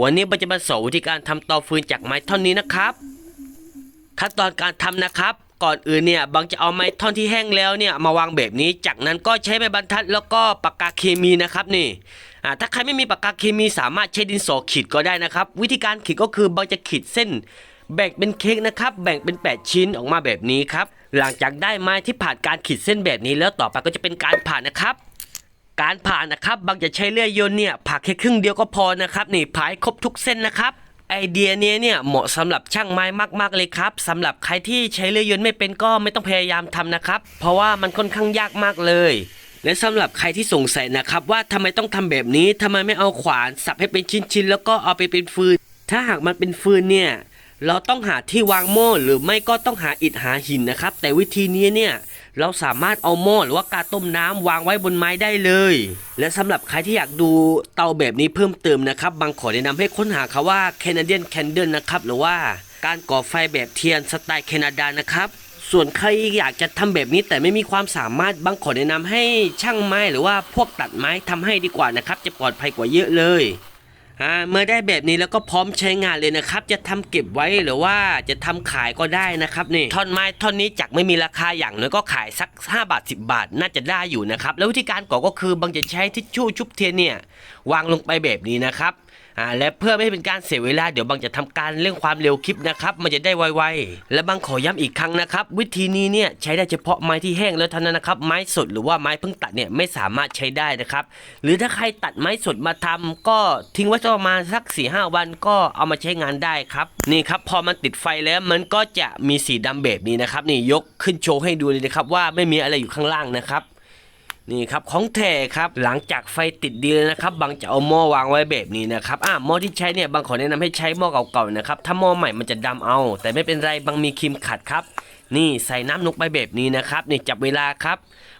วันนี้เราจะมาสอนวิธีการทำเตาฟืนจากไม้ท่อนนี้นะครับ ขั้นตอนการทำนะครับ ก่อนอื่นเนี่ยบางจะเอาไม้ท่อนที่แห้งแล้วเนี่ยมาวางแบบนี้ จากนั้นก็ใช้ไม้บรรทัด แล้วก็ปากกาเคมีนะครับนี่อ่าถ้าใครไม่มีปากกาเคมีสามารถใช้ดินสอขีดก็ได้นะครับ วิธีการขีดก็คือบางจะขีดเส้น แบ่งเป็นเค้กนะครับแบ่งเป็น 8 ชิ้นออกมาแบบนี้ครับหลังจากได้ไม้ที่ผ่านการขีดเส้นแบบนี้แล้วต่อไปก็จะเป็นการผ่านนะครับ การผ่านะครับบางจะใช้เลื่อยยนต์เนี่ยผ่าแค่ครึ่งเดียวก็พอนะครับนี่ผ่าให้ครบทุกเส้นนะครับไอเดียเนี้ยเนี่ยเหมาะสำหรับช่างไม้มากๆเลยครับสำหรับใครที่ใช้เลื่อยยนต์ไม่เป็นก็ไม่ต้องพยายามทำนะครับ เพราะว่ามันค่อนข้างยากมากเลย และสำหรับใครที่สงสัยนะครับว่าทำไมต้องทำแบบนี้ทำไมไม่เอาขวานสับให้เป็นชิ้นๆแล้วก็เอาไปเป็นฟืน ถ้าหากมันเป็นฟืนเนี่ย เราต้องหาที่วางหม้อหรือไม่ก็ต้องหาอิฐหาหินนะครับ แต่วิธีนี้เนี่ยเราสามารถเอาหม้อหรือว่ากาต้มน้ำวางไว้บนไม้ได้เลย และสำหรับใครที่อยากดูเตาแบบนี้เพิ่มเติมนะครับบางขอแนะนำให้ค้นหาคาว่า Canadian Candle นะครับหรือว่าการก่อไฟแบบเทียนสไตล์แคนาดานะครับส่วนใครอยากจะทำแบบนี้แต่ไม่มีความสามารถบางขอแนะนำให้ช่างไม้หรือว่าพวกตัดไม้ทำให้ดีกว่านะครับ จะปลอดภัยกว่าเยอะเลย เมื่อได้แบบนี้แล้วก็พร้อมใช้งานเลยนะครับ จะทำเก็บไว้หรือว่าจะทำขายก็ได้นะครับนี่ท่อนไม้ท่อนนี้จากไม่มีราคาอย่างน้อยก็ขายสัก 5 บาท 10 บาท น่าจะได้อยู่นะครับ แล้ววิธีการก่อก็คือบางจะใช้ทิชชู่ชุบเทียนเนี่ยวางลงไปแบบนี้นะครับอ่าและเพื่อไม่ให้เป็นการเสียเวลาเดี๋ยวบางจะทำการเรื่องความเร็วคลิปนะครับมันจะได้ไวๆและบางขอย้ำอีกครั้งนะครับวิธีนี้เนี่ยใช้ได้เฉพาะไม้ที่แห้งแล้วเท่านั้นนะครับไม้สดหรือว่าไม้เพิ่งตัดเนี่ยไม่สามารถใช้ได้นะครับหรือถ้าใครตัดไม้สดมาทำก็ทิ้งไว้ประมาณสัก4ีหวันก็เอามาใช้งานได้ครับนี่ครับพอมันติดไฟแล้วมันก็จะมีสีดำแบบนี้นะครับนี่ยกขึ้นโชว์ให้ดูเลยนะครับว่าไม่มีอะไรอยู่ข้างล่างนะครับ นี่ครับของแท้ครับหลังจากไฟติดดีเลยนะครับบางจะเอาหม้อวางไว้แบบนี้นะครับอ่าหม้อที่ใช้เนี่ยบางขอแนะนำให้ใช้หม้อเก่าๆนะครับถ้าหม้อใหม่มันจะดำเอา แต่ไม่เป็นไรบางมีครีมขัดครับ นี่ใส่น้ำลงไปแบบนี้นะครับนี่จับเวลาครับ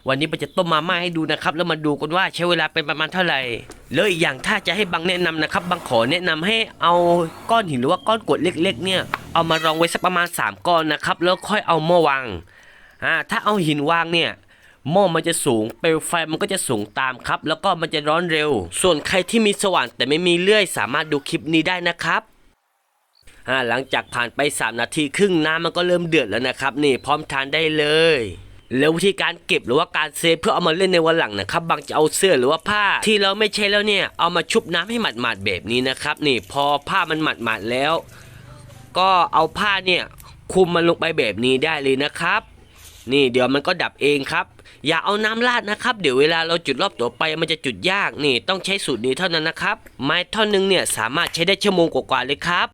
วันนี้เราจะต้มมาม่าให้ดูนะครับ แล้วมาดูกันว่าใช้เวลาเป็นประมาณเท่าไหร่แล้วอีกอย่างถ้าจะให้บางแนะนำนะครับบางขอแนะนำให้เอาก้อนหินหรือว่าก้อนกรวดเล็ก ๆ เนี่ยเอามารองไว้สักประมาณ 3 ก้อนนะครับแล้วค่อยเอาหม้อวางอ่าถ้าเอาหินวางเนี่ย หม้อมันจะสูงเปลวไฟมันก็จะสูงตามครับ แล้วก็มันจะร้อนเร็ว ส่วนใครที่มีสว่านแต่ไม่มีเลื่อย สามารถดูคลิปนี้ได้นะครับหลังจากผ่านไป 3 นาทีครึ่งน้ำมันก็เริ่มเดือดแล้วนะครับ นี่พร้อมทานได้เลย แล้ววิธีการเก็บหรือว่าการเซฟเพื่อเอามาเล่นในวันหลังนะครับ บางจะเอาเสื้อหรือว่าผ้า ที่เราไม่ใช้แล้วเนี่ย เอามาชุบน้ำให้หมาดๆแบบนี้นะครับ นี่พอผ้ามันหมาดๆแล้ว ก็เอาผ้าเนี่ยคุมมันลงไปแบบนี้ได้เลยนะครับ นี่เดี๋ยวมันก็ดับเองครับ อย่าเอาน้ำราดนะครับ เดี๋ยวเวลาเราจุดรอบตัวไปมันจะจุดยากนี่ต้องใช้สูตรนี้เท่านั้นนะครับ ไม้ท่อนหนึงเนี่ยสามารถใช้ได้ชั่วโมงกว่าๆเลยครับ